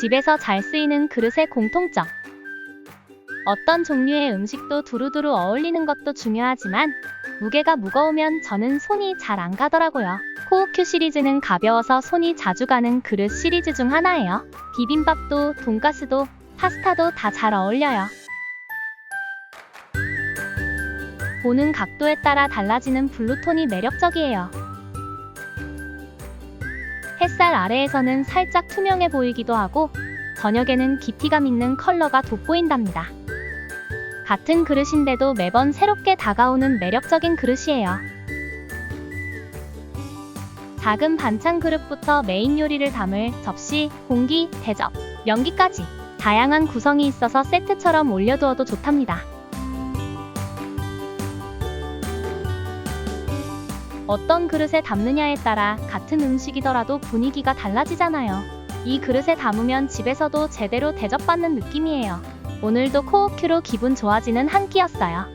집에서 잘 쓰이는 그릇의 공통점. 어떤 종류의 음식도 두루두루 어울리는 것도 중요하지만 무게가 무거우면 저는 손이 잘 안 가더라고요. 코우큐 시리즈는 가벼워서 손이 자주 가는 그릇 시리즈 중 하나예요. 비빔밥도 돈가스도 파스타도 다 잘 어울려요. 보는 각도에 따라 달라지는 블루톤이 매력적이에요. 햇살 아래에서는 살짝 투명해 보이기도 하고 저녁에는 깊이감 있는 컬러가 돋보인답니다. 같은 그릇인데도 매번 새롭게 다가오는 매력적인 그릇이에요. 작은 반찬 그릇부터 메인 요리를 담을 접시, 공기, 대접, 연기까지 다양한 구성이 있어서 세트처럼 올려두어도 좋답니다. 어떤 그릇에 담느냐에 따라 같은 음식이더라도 분위기가 달라지잖아요. 이 그릇에 담으면 집에서도 제대로 대접받는 느낌이에요. 오늘도 코오큐로 기분 좋아지는 한 끼였어요.